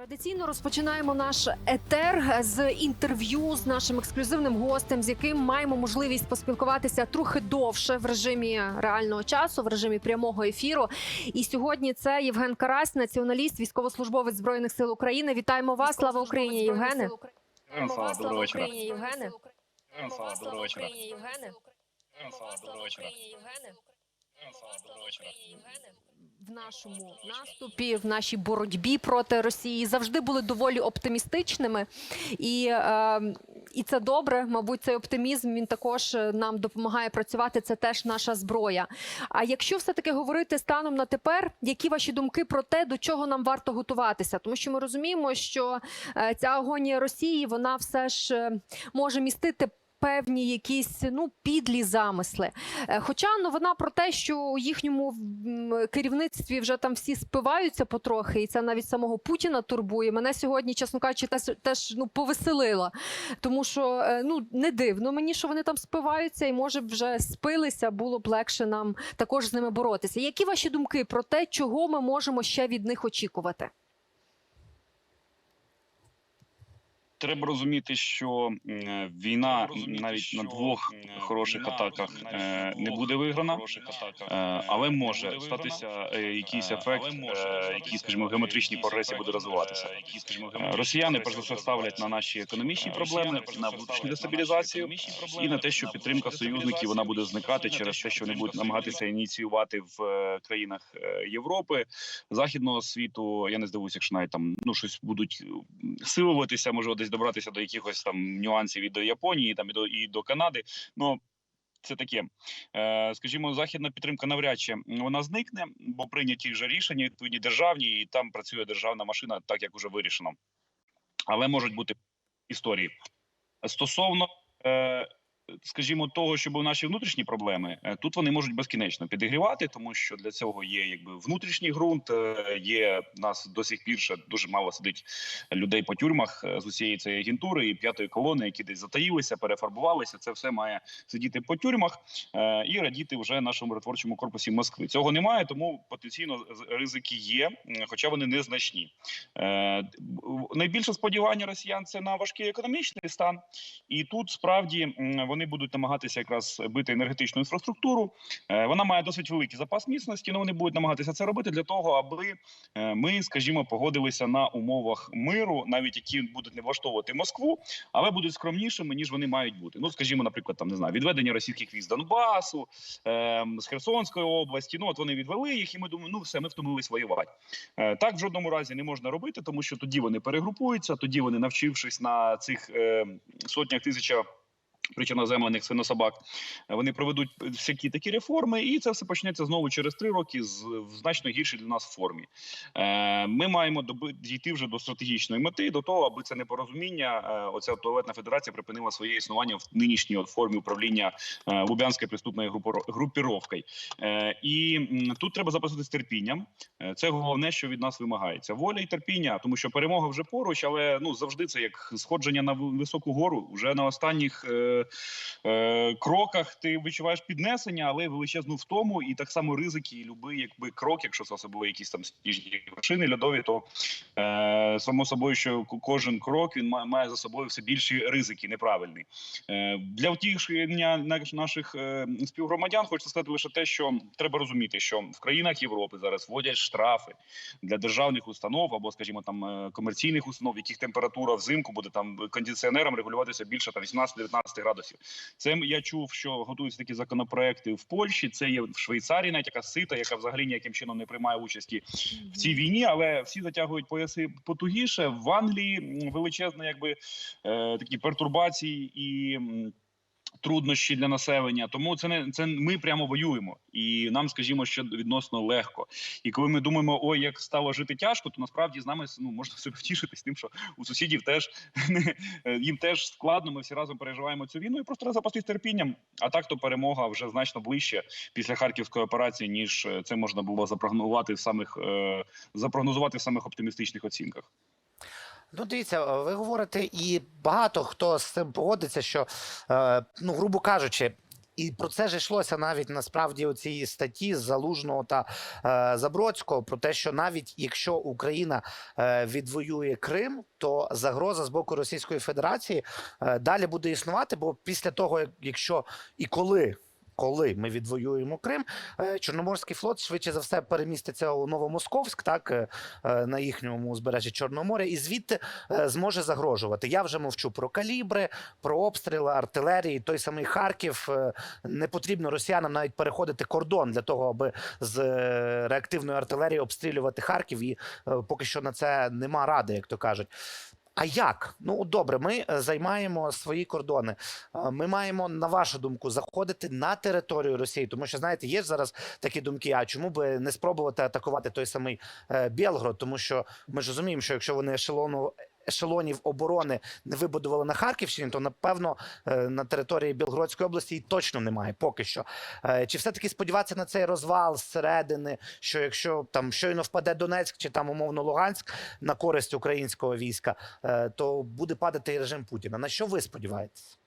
Традиційно розпочинаємо наш етер з інтерв'ю з нашим ексклюзивним гостем, з яким маємо можливість поспілкуватися трохи довше в режимі реального часу, в режимі прямого ефіру. І сьогодні це Євген Карась, націоналіст, військовослужбовець збройних сил України. Вітаємо вас! Слава Україні, Євгене! Слава, доброго вечора. Євгене! Слава, доброго вечора. Євгене! Слава, доброго вечора. Євгене! Нашому наступі, в нашій боротьбі проти Росії завжди були доволі оптимістичними, і, е, і це добре. Мабуть, цей оптимізм він також е, нам допомагає працювати. Це теж наша зброя. А якщо все таки говорити станом на тепер, які ваші думки про те, до чого нам варто готуватися? Тому що ми розуміємо, що е, ця агонія Росії вона все ж е, може містити. Певні якісь ну підлі замисли. Е, Хоча новина про те, що у їхньому керівництві вже там всі спиваються потрохи, і це навіть самого Путіна турбує. Мене сьогодні, чесно кажучи, теж, теж ну повеселила. Тому що е, ну не дивно мені, що вони там спиваються, і може б вже спилися, було б легше нам також з ними боротися. Які ваші думки про те, чого ми можемо ще від них очікувати? Треба розуміти, що війна розуміти, навіть що, на двох хороших війна атаках е, не буде виграна, е, е, але може статися е, якийсь е, ефект, е, який, скажімо, в геометричній прогресії буде розвиватися. е, Е, Росіяни перш за все ставлять на наші економічні Е, проблеми, на внутрішню дестабілізацію і на те, що підтримка союзників вона буде зникати через те, що вони будуть намагатися ініціювати в е, країнах е, Європи, західного світу. Я не здивуюся, якщо навіть там ну щось будуть силуватися, може десь добратися до якихось там нюансів і до Японії, там і до і до Канади. Ну це таке, е, скажімо, західна підтримка навряд чи вона зникне, бо прийняті вже рішення відповідні державні, і там працює державна машина, так як уже вирішено. Але можуть бути історії стосовно. Е, Скажімо, того, що були наші внутрішні проблеми, е, тут вони можуть безкінечно підігрівати, тому що для цього є якби внутрішній ґрунт. е, Є нас до сих пір ще дуже мало сидить людей по тюрмах е, з усієї цієї агентури і п'ятої колони, які десь затаїлися, перефарбувалися. Це все має сидіти по тюрмах і радіти вже нашому миротворчому корпусі Москви. Цього немає, тому потенційно ризики є, хоча вони незначні. Найбільше сподівання росіян це на важкий економічний стан, і тут справді м, вони будуть намагатися якраз бити енергетичну інфраструктуру. Е, Вона має досить великий запас міцності. але вони будуть намагатися це робити для того, аби е, ми, скажімо, погодилися на умовах миру, навіть які будуть не влаштовувати Москву, але будуть скромнішими ніж вони мають бути. Ну, скажімо, наприклад, там не знаю, відведення російських військ з Донбасу, е, з Херсонської області. Ну от вони відвели їх, і ми думаємо, ну все, ми втомились воювати. Е, Так в жодному разі не можна робити, тому що тоді вони перегрупуються, тоді вони, навчившись на цих е, сотнях тисячах причиноземлених свинособак, е, вони проведуть всякі такі реформи, і це все почнеться знову через три роки з в значно гіршій для нас формі. Е, Ми маємо доби дійти вже до стратегічної мети, до того, аби це непорозуміння. е, Оця туалетна федерація припинила своє існування в нинішній формі управління е, Лубянською преступною групіровкою. Е, І тут треба записати з терпінням. Це головне, що від нас вимагається. Воля і терпіння, тому що перемога вже поруч, але ну завжди це як сходження на високу гору. Вже на останніх е, е, кроках ти відчуваєш піднесення, але величезну втому, і так само ризики, і любий якби крок, якщо це особливо якісь там сніжні вершини льодові, то е, само собою, що кожен крок він має, має за собою все більші ризики, неправильні. Е, для втішення наших е, співгромадян хочу сказати лише те, що треба розуміти, що в країнах Європи зараз вводять штрафи для державних установ або, скажімо, там е, комерційних установ, яких температура взимку буде там кондиціонером регулюватися більше там 18-19 градусів. Це я чув, що готуються такі законопроекти в Польщі. Це є в Швейцарії, навіть яка сита, яка взагалі ніяким чином не приймає участі в цій війні, але всі затягують пояси потугіше. В Англії м, величезна, якби е, такі пертурбації і. Труднощі для населення, тому це не це ми прямо воюємо, і нам, скажімо, що відносно легко. І коли ми думаємо, ой, як стало жити тяжко, то насправді з нами ну можна себе втішитись тим, що у сусідів теж не їм теж складно. Ми всі разом переживаємо цю війну, і просто треба запастись терпінням. А так то перемога вже значно ближче після харківської операції, ніж е, це можна було запрогнозувати в самих е, запрогнозувати в самих оптимістичних оцінках. Ну, дивіться, е, ви говорите, і багато хто з цим погодиться, що, е, ну, грубо кажучи, І про це ж йшлося навіть насправді у цій статті Залужного та е, Забродського про те, що навіть якщо Україна е, відвоює Крим, то загроза з боку Російської Федерації е, далі буде існувати. Бо після того, як- якщо і коли. Коли ми відвоюємо Крим, е, Чорноморський флот швидше за все переміститься у Новомосковськ, так е, е, на їхньому узбережжі Чорного моря, і звідти зможе загрожувати. Я вже мовчу про калібри, про обстріли артилерії. Той самий Харків не потрібно росіянам навіть переходити кордон для того, аби з реактивної артилерії обстрілювати Харків. І поки що на це нема ради, як то кажуть. А як? Ну добре, ми е, займаємо свої кордони. Е, Ми маємо, на вашу думку, заходити на територію Росії, тому що знаєте, є зараз такі думки. А чому би не спробувати атакувати той самий е, Білгород? Тому що ми ж розуміємо, що якщо вони ешелону ешелонів оборони не вибудували на Харківщині, то напевно е, на території Білгородської області і точно немає поки що. Е, Чи все таки сподіватися на цей розвал зсередини, що якщо там щойно впаде Донецьк чи там умовно Луганськ на користь українського війська, е, то буде падати і режим Путіна? На що ви сподіваєтесь?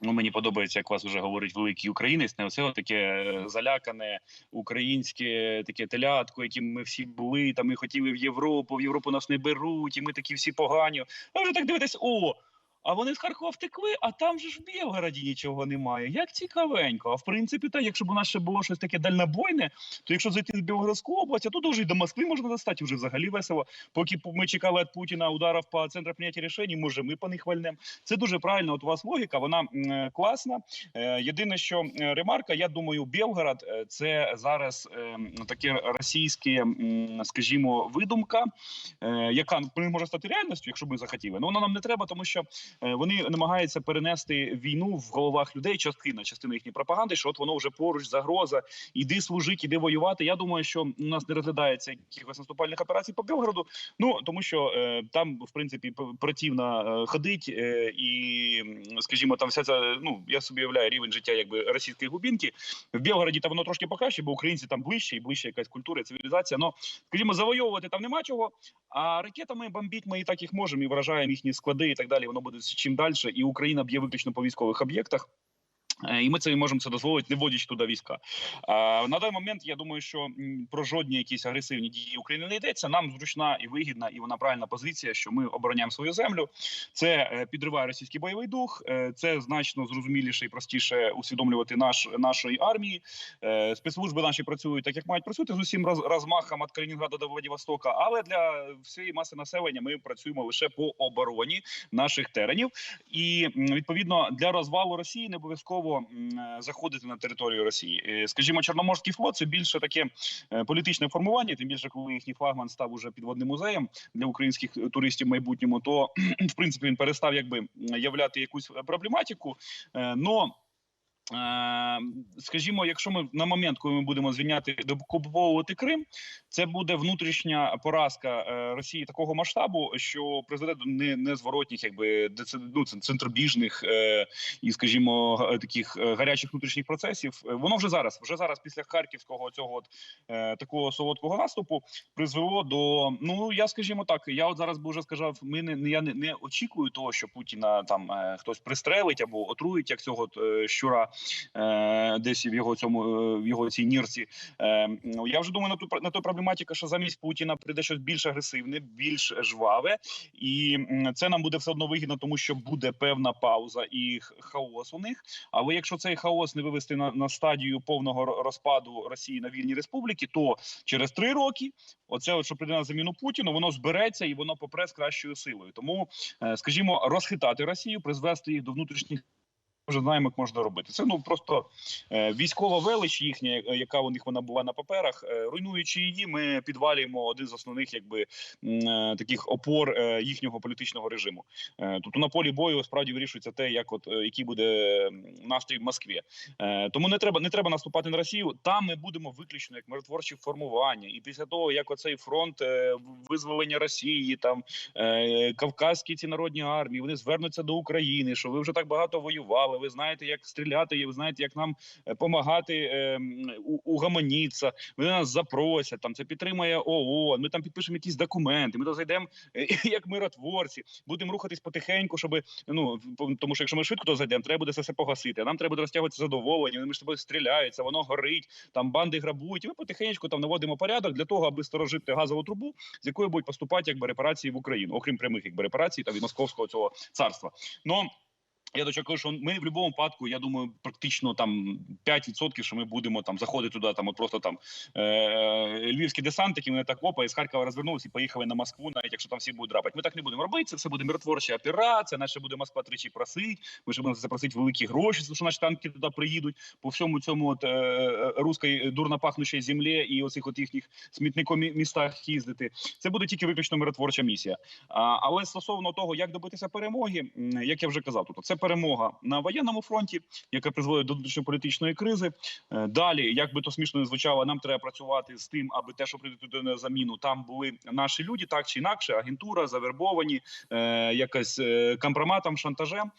Ну, мені подобається, як вас вже говорить великий українець, не оце таке е, залякане українське таке телятко, яким ми всі були. Там ми хотіли в Європу, в Європу нас не беруть, і ми такі всі погані. А ви так дивитесь, о. А вони з Харкова втекли, а там же ж в Білгороді нічого немає. Як цікавенько. А в принципі, так, якщо б у нас ще було щось таке дальнобойне, то якщо зайти в Білгородську область, а тут уже і до Москви можна достати вже взагалі весело. Поки ми чекали від Путіна ударів по центру прийняття рішень, може ми по них вальнемо. Це дуже правильно. От у вас логіка, вона е, класна. Е, Єдине, що е, ремарка, я думаю, Білгород це зараз таке російське, скажімо, видумка, яка ну, може стати реальністю, якщо ми захотіли. Ну вона нам не треба, тому що вони намагаються перенести війну в головах людей. Частина частина їхньої пропаганди, що от воно вже поруч загроза. Іди служити, іди воювати. Я думаю, що у нас не розглядається якихось наступальних операцій по Білгороду. Ну тому що е, там, в принципі, противно е, ходить, е, і, скажімо, там вся ця, ну я собі уявляю рівень життя якби російської глубинки. В Білгороді там воно трошки покраще, бо українці там ближче і ближче якась культура, цивілізація. Ну скажімо, завойовувати там нема чого. А ракетами бомбіть ми і так їх можемо, і вражаємо їхні склади і так далі. Воно буде чим далі. І Україна б'є виключно по військових об'єктах. Е, І ми це можемо це дозволити, не вводячи туди війська. Е, На даний момент я думаю, що про жодні якісь агресивні дії України не йдеться. Нам зручна і вигідна, і вона правильна позиція, що ми обороняємо свою землю. Це е, підриває російський бойовий дух. Це значно зрозуміліше і простіше усвідомлювати наш нашої армії. Спецслужби наші працюють так, як мають працювати з усім роз, розмахом від Калінінграда до Владивостока. Але для всієї маси населення ми працюємо лише по обороні наших теренів. І відповідно для розвалу Росії не обов'язково е, заходити на територію Росії. Е, Скажімо, Чорноморський флот це більше таке е, політичне формування. Тим більше, коли їхній флагман став уже підводним музеєм для українських туристів в майбутньому, то в принципі він перестав якби являти якусь проблематику. Но Скажімо, якщо ми на момент, коли ми будемо звільняти окуповувати Крим, це буде внутрішня поразка е, Росії такого масштабу, що призведе до не- незворотніх, якби ну, центробіжних е, і, скажімо, таких е, гарячих внутрішніх процесів. Воно вже зараз, вже зараз, після харківського цього от, такого солодкого наступу, призвело до ну я скажімо так. Я от зараз би вже сказав, ми не я не, не очікую того, що Путіна там хтось пристрелить або отруїть, як цього щура десь в його цьому е, в його цій нірці. Е, я вже думаю на ту на ту проблематику, що замість Путіна прийде щось більш агресивне, більш жваве, і це нам буде все одно вигідно, тому що буде певна пауза і хаос у них. Але якщо цей хаос не вивести на, на стадію повного розпаду Росії на вільні республіки, то через три роки оце, от, що прийде на заміну Путіну, воно збереться і воно попре з кращою силою. Тому, е, скажімо, розхитати Росію, призвести їх до внутрішніх. Вже знаємо, як можна робити. Це ну просто е, військова велич їхня, е, яка у них вона була на паперах. Е, руйнуючи її, ми підвалюємо один з основних, якби таких опор їхнього політичного режиму. Тобто на полі бою справді вирішується те, як от який буде настрій в Москві. Тому не треба не треба наступати на Росію. Там ми будемо виключно як миротворчі формування. І після того, як оцей фронт визволення Росії, там Кавказські ці народні армії, вони звернуться до України, що ви вже так багато воювали. Воювали. Ви знаєте, як стріляти, ви знаєте, як нам допомагати угамоніться. Вони нас запросять. Там це підтримує ООН. Ми там підпишемо якісь документи. Ми то зайдемо е, як миротворці. Будемо рухатись потихеньку, щоб ну тому, що якщо ми швидко то зайдемо, треба буде це все погасити. А нам треба буде розтягувати задоволення. Вони між собою стріляються, воно горить. Там банди грабують. І ми потихеньку там наводимо порядок для того, аби сторожити газову трубу, з якої будуть поступати якби репарації в Україну, окрім прямих якби репарацій та від московського цього царства. Ну я дочекаю, що ми в будь-якому випадку, я думаю, практично там 5%, що ми будемо там заходити туди, там от просто там е- львівські десантики, вони так опа із Харкова розвернулися і поїхали на Москву, навіть якщо там всі будуть драпати. Ми так не будемо робити. Це все буде миротворча операція. Наче буде Москва тричі просить. Ми ще будемо запросити великі гроші, що наші танки туди приїдуть по всьому цьому от, е- руській дурно пахнущій землі і оцих от їхніх смітником містах їздити. Це буде тільки виключно миротворча місія. А, але стосовно того, як добитися перемоги, як я вже казав, тут це перемога на воєнному фронті, яка призводить до внутрішньополітичної кризи. Е, Далі, як би то смішно не звучало, нам треба працювати з тим, аби те, що прийде туди на заміну, там були наші люди, так чи інакше, агентура, завербовані, е, якась е, компроматом, шантажем.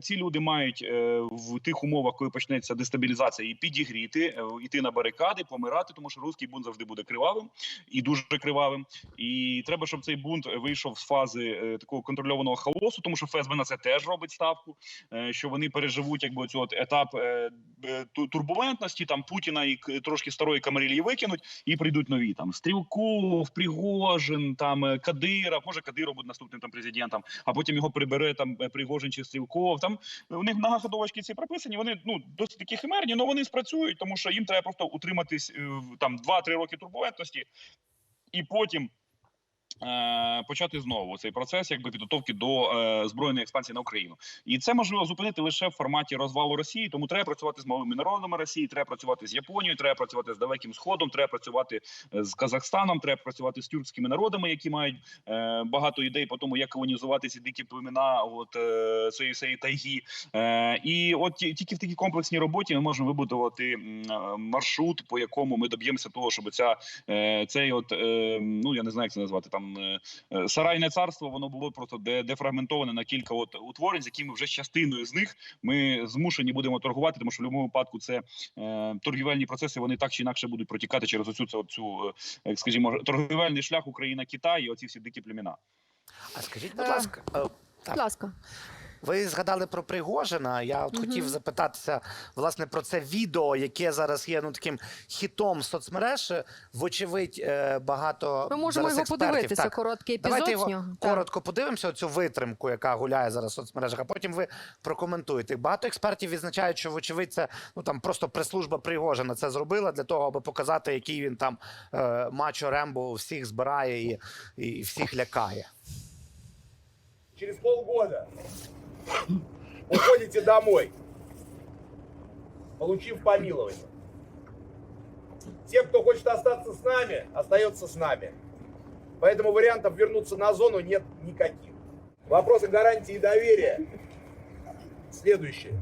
Ці люди мають в тих умовах, коли почнеться дестабілізація, і підігріти, йти на барикади, помирати, тому що русський бунт завжди буде кривавим і дуже кривавим. І треба, щоб цей бунт вийшов з фази такого контрольованого хаосу, тому що ФСБ на це теж робить ставку, е, що вони переживуть якби цю от етап е, е, турбулентності. Там Путіна і трошки старої камарілії викинуть, і прийдуть нові там Стрілков, Пригожин, там Кадиров. Може Кадиров буде наступним там президентом, а потім його прибере там Пригожин чи Стрілков. Там у них многоходовочки ці прописані. Вони ну досить такі химерні, але вони спрацюють, тому що їм треба просто утриматись там 2-3 роки турбулентності, і потім. Е, Почати знову цей процес, якби підготовки до е, збройної експансії на Україну, і це можливо зупинити лише в форматі розвалу Росії. Тому треба працювати з малими народами Росії, треба працювати з Японією, треба працювати з далеким сходом, треба працювати е, з Казахстаном, треба працювати з тюркськими народами, які мають е, багато ідей по тому, як колонізувати ці дикі племена, от е, цієї цієї тайги. Е, і от тільки в такій комплексній роботі ми можемо вибудувати е, маршрут, по якому ми доб'ємося того, щоб ця е, цей, от е, ну я не знаю, як це назвати там е, е, сарайне царство, воно було просто дефрагментоване на кілька от утворень, з якими вже частиною з них ми змушені будемо торгувати, тому що в будь-якому випадку це е, торгівельні процеси. Вони так чи інакше будуть протікати через оцю цю, цю е, скажімо, торгівельний шлях Україна Китай і оці всі дикі племена. А скажіть, будь ласка, Будь ласка. Ви згадали про Пригожина. Я от хотів запитатися власне про це відео, яке зараз є ну таким хітом соцмереж. Вочевидь, е, багато Ми можемо зараз його експертів. подивитися. Так, Короткий епізод Давайте його нього. Так. коротко подивимося. Оцю витримку, яка гуляє зараз в соцмережах. А потім ви прокоментуєте. Багато експертів відзначають, що вочевидь це ну там просто прес-служба Пригожина це зробила для того, аби показати, який він там е, мачо Рембо всіх збирає і, і всіх лякає. через полгода уходите домой, получив помилование. Те, кто хочет остаться с нами, остается с нами. Поэтому вариантов вернуться на зону нет никаких. Вопросы гарантии доверия. Следующее.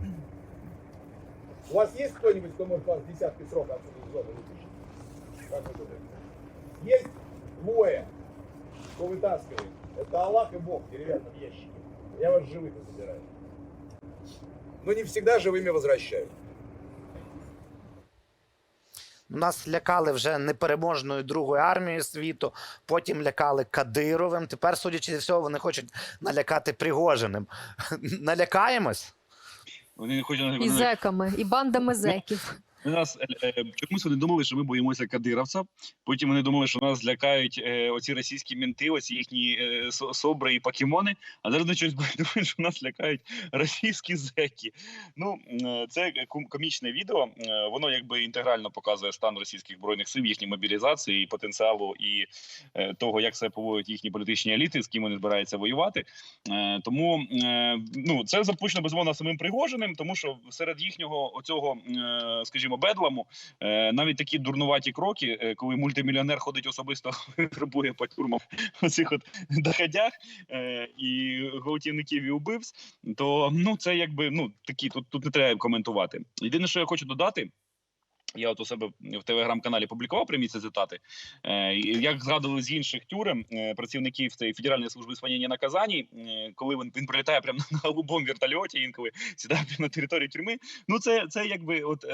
У вас есть кто-нибудь, кто может вас десятки срок отсюда из зоны вытащить? Есть двое, кто вытаскивает. Это Аллах и Бог в деревянном ящике. Я вас живых и забираю. Но не всегда живыми возвращают. Нас лякали вже непереможною другою армією світу, потім лякали Кадировим. Тепер, судячи зі всього, вони хочуть налякати Пригожиним. Налякаємось? Вони не хочуть І зеками, і бандами зеків. Нас е, е, чомусь вони думали, що ми боїмося кадировця. Потім вони думали, що нас злякають е, оці російські мінти, оці їхні е, собри і покемони. А зараз вони щось думають, що нас лякають російські зеки. Ну е, це ком- комічне відео. Е, Воно якби інтегрально показує стан російських збройних сил, їхні мобілізації, і потенціалу і е, того, як себе поводять їхні політичні еліти, з ким вони збираються воювати. Е, Тому е, ну це запущено безумовно самим Пригожиним, тому що серед їхнього оцього, е, скажімо, бедламу е, навіть такі дурнуваті кроки, е, коли мультимільйонер ходить особисто грабує по тюрмам оцих от доходях е, і гвалтівників і убивць, то ну це якби ну такі тут, тут не треба коментувати. Єдине, що я хочу додати. Я от у себе в телеграм-каналі публікував прямі ці цитати. Е, Як згадували з інших тюрем працівників цієї Федеральної служби споняння наказань, е, коли він, він прилітає прямо на голубому вертольоті, інколи сідає на території тюрми. Ну це, це якби от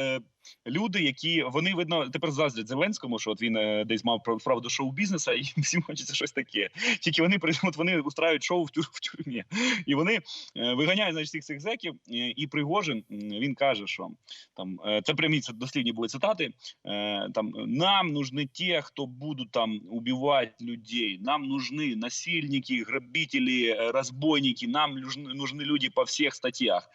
люди, які вони видно тепер заздрять Зеленському, що от він е, десь мав прав- правду шоу-бізнеса, і всім хочеться щось таке. Тільки вони при- от вони устраюють шоу в, тюр, в тюрмі. І вони е, виганяють значить, всіх цих зеків. е, І Пригожин м, він каже, що там е, це прямі це дослівні були цитати. е, Там нам нужны те, хто будуть там убивати людей. Нам нужны насильники, грабители, е, розбойники. Нам нужны, нужны люди по всіх статтях.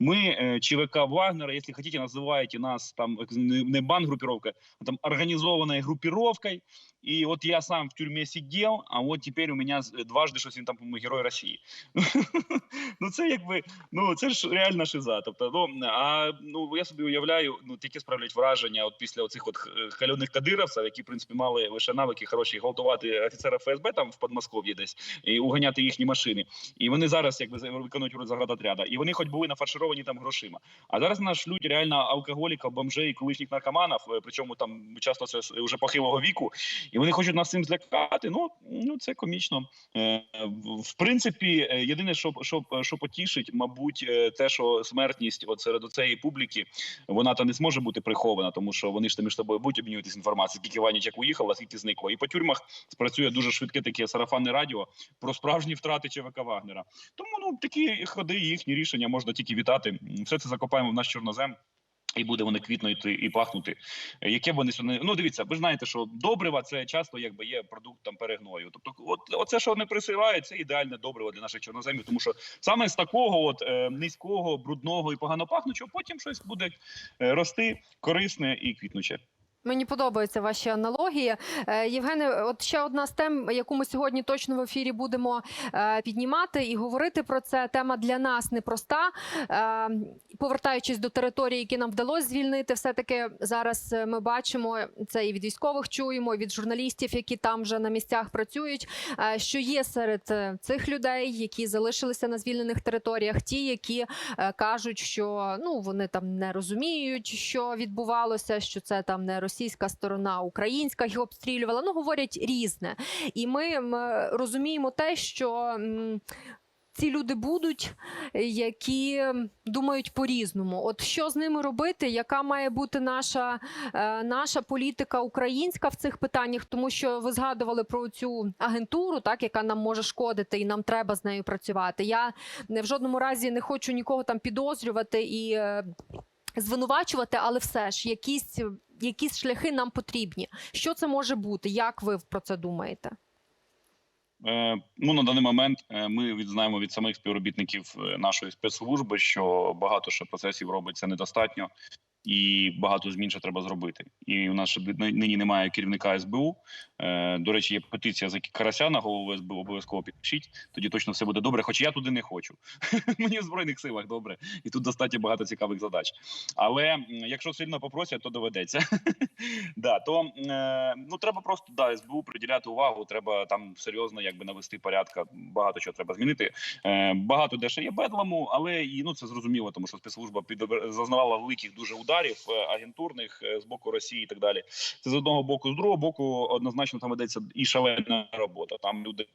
Мы э, ЧВК Вагнера, если хотите, называйте нас там не не бан-группировка, а там организованной группировкой. И вот я сам в тюрьме сидел, а от тепер у мене з- дважди щось він там герой Росії. ну це якби ну це ж реальна шиза. Тобто, ну а ну я собі уявляю, ну тільки справлять враження от після оцих от хальоних кадировців, які в принципі мали лише навики хороші гвалтувати офіцера ФСБ там в Подмосков'ї десь і уганяти їхні машини. І вони зараз якби виконують роль заградотряда. І вони хоч були нафаршировані там грошима. А зараз наш люди реально алкоголіків, бомжей, колишніх наркоманів, е, причому там часто це вже похилого віку, і вони хочуть нас цим злякати. Ну ну це комічно. Е, в- принципі, е, єдине, що що, що потішить, мабуть, е, те, що смертність от серед цієї публіки вона та не зможе бути прихована, тому що вони ж між собою будуть обмінюватися інформацією, скільки Ванічек уїхав, а скільки зникло. І по тюрмах спрацює дуже швидке таке сарафанне радіо про справжні втрати ЧВК Вагнера. Тому ну такі ходи, їхні рішення можна тільки вітати. Все це закопаємо в наш чорнозем. І буде вони квітнути і пахнути. Е, Яке вони сьогодні... ну дивіться, ви знаєте, що добрива це часто якби є продукт там перегною. Тобто, от оце, що вони присилають, це ідеальне добриво для наших чорноземів, тому що саме з такого от е, низького, брудного і погано пахнучого потім щось буде е, рости корисне і квітнуче. Мені подобаються ваші аналогії. Е, Євгене, от ще одна з тем, яку ми сьогодні точно в ефірі будемо е, піднімати і говорити про це. Тема для нас непроста. Е, повертаючись до території, які нам вдалося звільнити, все таки зараз ми бачимо це і від військових чуємо, і від журналістів, які там вже на місцях працюють. що є серед цих людей, які залишилися на звільнених територіях, ті, які кажуть, що ну вони там не розуміють, що відбувалося, що це там не російська сторона, українська їх обстрілювала. Ну говорять різне, і ми розуміємо те, що. Ці люди будуть, які думають по-різному. От що з ними робити? Яка має бути наша, е, наша політика українська в цих питаннях? Тому що ви згадували про цю агентуру, так яка нам може шкодити, і нам треба з нею працювати. Я в жодному разі не хочу нікого там підозрювати і е, звинувачувати, але все ж якісь, якісь шляхи нам потрібні. Що це може бути? Як ви про це думаєте? Е, ну на даний момент е, ми відзнаємо від самих співробітників е, нашої спецслужби, що багато ще процесів робиться недостатньо, і багато змін ще треба зробити. І у нас ще нині немає керівника СБУ. Е, До речі, є петиція за Карася на голову СБУ. Обов'язково підпишіть. Тоді точно все буде добре. Хоч я туди не хочу. Мені в збройних силах добре, і тут достатньо багато цікавих задач. Але якщо сильно попросять, то доведеться. да, то е, ну треба просто да, СБУ приділяти увагу. Треба там серйозно якби навести порядка. Багато чого треба змінити. Е, багато де ще є бедламу, але і ну це зрозуміло, тому що спецслужба під зазнавала великих дуже ударів е, агентурних е, з боку Росії і так далі. Це з одного боку, з другого боку, однозначно там ведеться і шалена робота. Там люди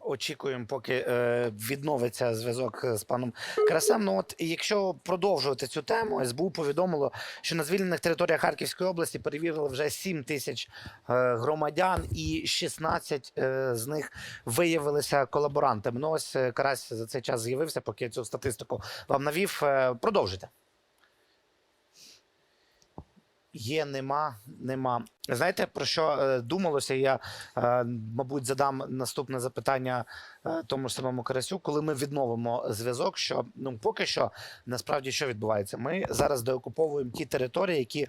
Очікуємо, поки е, відновиться зв'язок з паном Карасем. Ну от якщо продовжувати цю тему, СБУ повідомило, що на звільнених територіях Харківської області перевірили вже 7 тисяч е, громадян, і 16 е, з них виявилися колаборантами. Ну ось е, Карась за цей час з'явився, поки я цю статистику вам навів. Е, продовжуйте. Є, нема, нема. Знаєте, про що е, думалося? Я, е, мабуть, задам наступне запитання е, тому ж самому Карасю, коли ми відновимо зв'язок. Що ну поки що насправді що відбувається? Ми зараз деокуповуємо ті території, які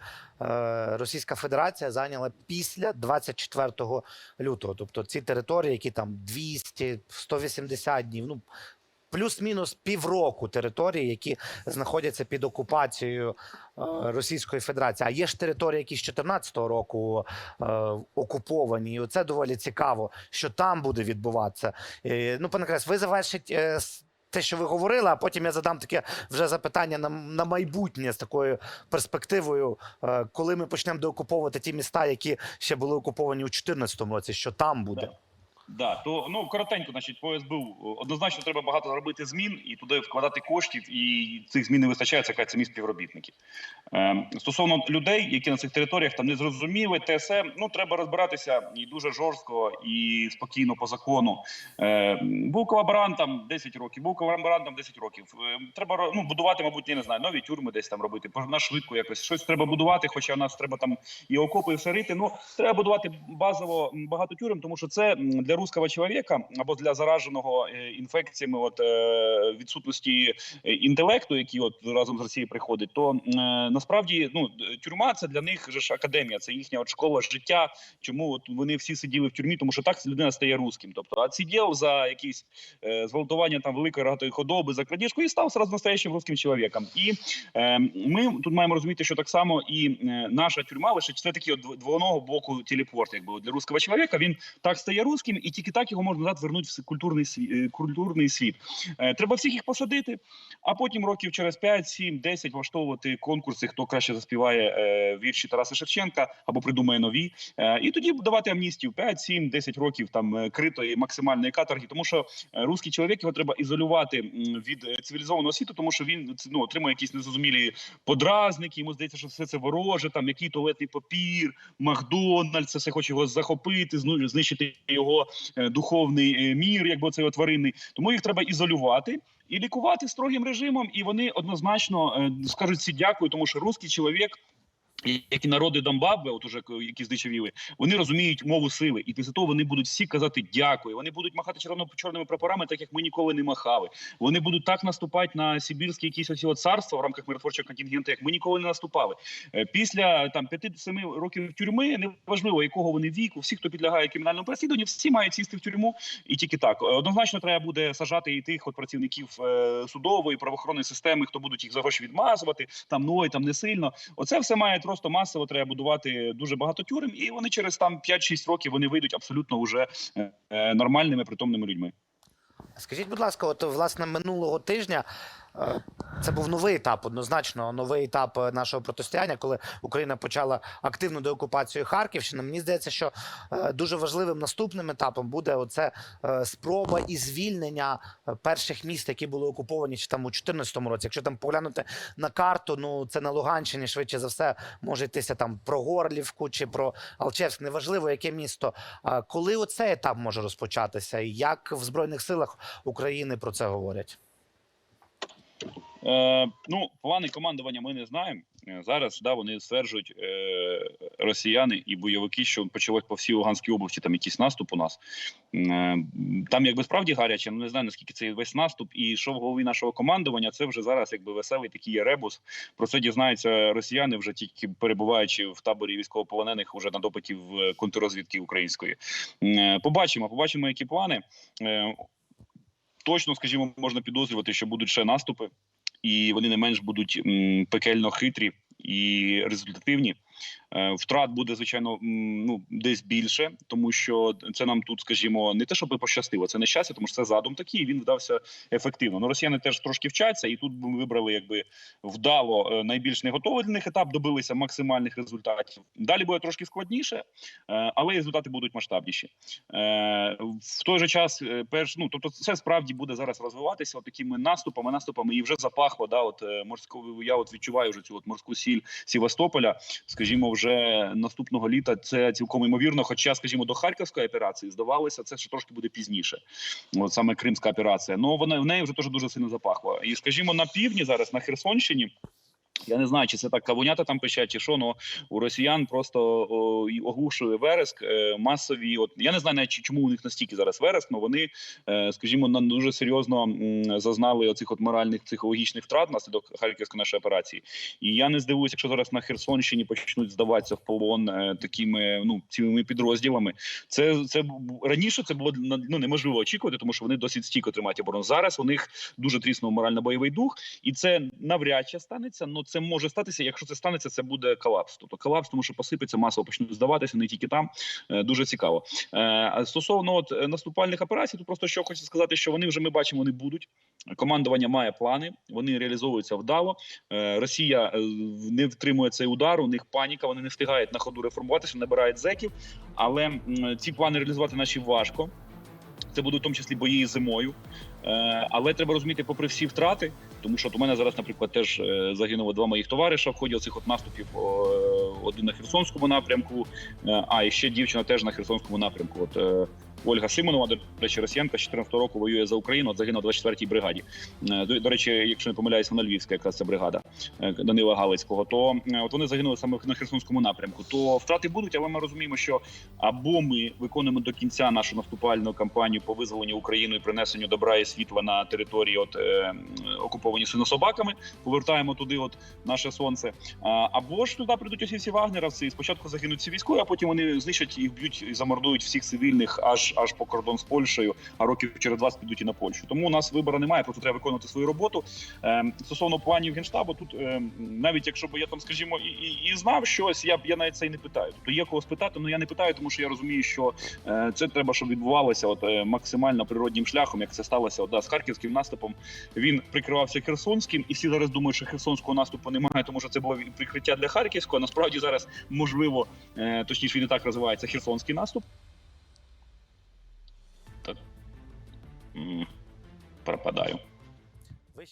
Російська Федерація зайняла після 24 лютого. Тобто ці території, які там 200, 180 днів. Ну плюс-мінус півроку території, які знаходяться під окупацією е, Російської Федерації. А є ж території, які з 2014 року е, окуповані. І оце доволі цікаво, що там буде відбуватися. Е, ну, пане Крес, ви завершить те, що ви говорили, а потім я задам таке вже запитання на, на майбутнє з такою перспективою, коли ми почнемо деокуповувати ті міста, які ще були окуповані у 2014 році, що там буде. Да. То ну коротенько, значить, по СБУ однозначно треба багато робити змін і туди вкладати коштів, і цих змін не вистачає. Це кажуть, співробітники. Ем, стосовно людей, які на цих територіях там не зрозуміли, ТСМ, ну треба розбиратися і дуже жорстко і спокійно по закону. Е, був колаборантом 10 років, був колаборантом 10 років. Е, треба ну, будувати, мабуть, я не знаю, нові тюрми десь там робити. На швидко якось щось треба будувати, хоча в нас треба там і окопи, і все рити. Ну треба будувати базово багато тюрем, тому що це м, для русского чоловіка або для зараженого е, інфекціями, от е, відсутності е, інтелекту, який от разом з Росією приходить, то насправді ну тюрма це для них же ж академія, це їхня от школа життя. Чому от вони всі сиділи в тюрмі? Тому що так людина стає русським. Тобто, а сидів за якісь зґвалтування там великої рогатої худоби, за крадіжку і став сразу настоящим русським чоловіком. І е, ми тут маємо розуміти, що так само і наша тюрма лише це такий от двоного боку телепорт, якби для русского чоловіка. Він так стає русським, і тільки так його можна назад вернути в культурний світ. Культурний світ. Е, Треба всіх їх посадити, а потім років через 5, 7, 10 влаштовувати конкурси, хто краще заспіває е, вірші Тараса Шевченка або придумає нові. Е, і тоді давати амністію 5, 7, 10 років там е, критої максимальної каторги, тому що е, русський чоловік його треба ізолювати від е, цивілізованого світу, тому що він ну, отримує якісь незрозумілі подразники. Йому здається, що все це вороже, там який туалетний папір, Макдональдс, все хоче його захопити, знищити його е, духовний е, мір, якби цей тваринний. Тому їх треба ізолювати. І лікувати строгим режимом, і вони однозначно е, скажуть всі дякую, тому що русський чоловік, як і народи Донбабве, от уже які здичавіли, вони розуміють мову сили, і після того вони будуть всі казати дякую. Вони будуть махати червоно чорними прапорами, так як ми ніколи не махали. Вони будуть так наступати на Сибірські якісь оці от царства в рамках миротворчого контингенту, як ми ніколи не наступали. Е, Після там 5-7 років тюрми, неважливо якого вони віку, всі, хто підлягає кримінальному переслідуванню, всі мають сісти в тюрму і тільки так. Е, Однозначно треба буде сажати і тих от працівників е, судової правоохоронної системи, хто будуть їх за гроші відмазувати, там ну ой, там не сильно. Оце все має просто масово треба будувати дуже багато тюрем, і вони через там 5-6 років вони вийдуть абсолютно вже е, нормальними притомними людьми. Скажіть, будь ласка, от власне минулого тижня це був новий етап, однозначно новий етап е, нашого протистояння, коли Україна почала активну деокупацію Харківщини. Мені здається, що е, дуже важливим наступним етапом буде оце е, спроба і звільнення е, перших міст, які були окуповані чи там у 2014 році. Якщо там поглянути на карту, ну це на Луганщині швидше за все може йтися там про Горлівку чи про Алчевськ, неважливо яке місто. Коли оцей етап може розпочатися, і як в збройних силах України про це говорять? Е, ну, плани командування ми не знаємо. Е, Зараз да, вони стверджують е, росіяни і бойовики, що почалось по всій Луганській області там якийсь наступ у нас. Е, там якби справді гаряче, ну не знаю наскільки це весь наступ. І що в голові нашого командування, це вже зараз якби веселий такий ребус. Про це дізнаються росіяни, вже тільки перебуваючи в таборі військовополонених уже на допиті в контррозвідки української. Е, побачимо, побачимо, які плани. Е, точно, скажімо, можна підозрювати, що будуть ще наступи і вони не менш будуть пекельно хитрі і результативні. Е, Втрат буде звичайно ну десь більше, тому що це нам тут, скажімо, не те, щоб пощастило, це нещастя, тому що це задум такий. і Він вдався ефективно. Ну росіяни теж трошки вчаться, і тут ми вибрали якби вдало е, найбільш неготовий для них етап, добилися максимальних результатів. Далі буде трошки складніше, е, але результати будуть масштабніші. В той же час, перш ну тобто, це справді буде зараз розвиватися от такими наступами, наступами, і вже запахло. Да, от морську я от відчуваю вже цю от морську сіль Сівастополя. Скажімо, вже наступного літа це цілком ймовірно. Хоча, скажімо, до харківської операції здавалося, це ще трошки буде пізніше. От саме кримська операція. Ну вона в неї вже теж дуже сильно запахло. І скажімо, на півдні зараз на Херсонщині. Я не знаю, чи це так кавунята там пищать, чи що, але у росіян просто о, оглушує вереск е, масові. От я не знаю, навіть чому у них настільки зараз вереск, але вони, е, скажімо, на дуже серйозно м, зазнали оцих от моральних психологічних втрат внаслідок харківської нашої операції. І я не здивуюся, якщо зараз на Херсонщині почнуть здаватися в полон е, такими ну цілими підрозділами. Це це раніше це було ну, неможливо очікувати, тому що вони досить стійко тримають оборону. Зараз у них дуже тріснув морально-бойовий дух, і це навряд чи станеться. Ну це може статися. Якщо це станеться, це буде колапс. Тобто колапс, тому що посипеться масово почнуть здаватися, не тільки там. Е, Дуже цікаво. Е, Стосовно от е, наступальних операцій, то просто що хочу сказати, що вони вже ми бачимо, вони будуть. Командування має плани, вони реалізовуються вдало. Росія не втримує цей удар. У них паніка. Вони не встигають на ходу реформуватися, набирають зеків. Але ці плани реалізувати наші важко. Це будуть в тому числі бої зимою. Але треба розуміти, попри всі втрати, тому що от у мене зараз, наприклад, теж е, загинуло два моїх товариша в ході оцих от наступів. Один на Херсонському напрямку, е, а і ще дівчина теж на Херсонському напрямку. От е, Ольга Симонова, до речі, росіянка з 14 року воює за Україну, загинула в 24-й бригаді. Е, До, речі, якщо не помиляюсь, вона Львівська, якраз це бригада е, Данила Галицького. То е, от вони загинули саме на Херсонському напрямку. То втрати будуть, але ми розуміємо, що або ми виконуємо до кінця нашу наступальну кампанію по визволенню України і принесенню добра і світла на території, от е, окуповані свинособаками, повертаємо туди, от наше сонце. Або ж туди прийдуть усі всі вагнеровці, спочатку загинуть всі військові, а потім вони знищать і вб'ють і замордують всіх цивільних аж аж по кордон з Польщею. А років через 20 підуть і на Польщу. Тому у нас вибору немає, просто треба виконувати свою роботу. Ем, стосовно планів генштабу, тут ем, навіть якщо б я там, скажімо, і, і, і знав щось, я б я навіть це і не питаю. Тобто є кого спитати, але я не питаю, тому що я розумію, що е, це треба, щоб відбувалося от е, максимально природнім шляхом, як це сталося от, да, з харківським наступом. Він прикривався Херсонським, і всі зараз думають, що херсонського наступу немає, тому що це було прикриття для харківського. Насправді зараз можливо, е, точніше він і так розвивається херсонський наступ. Пропадаю. Ви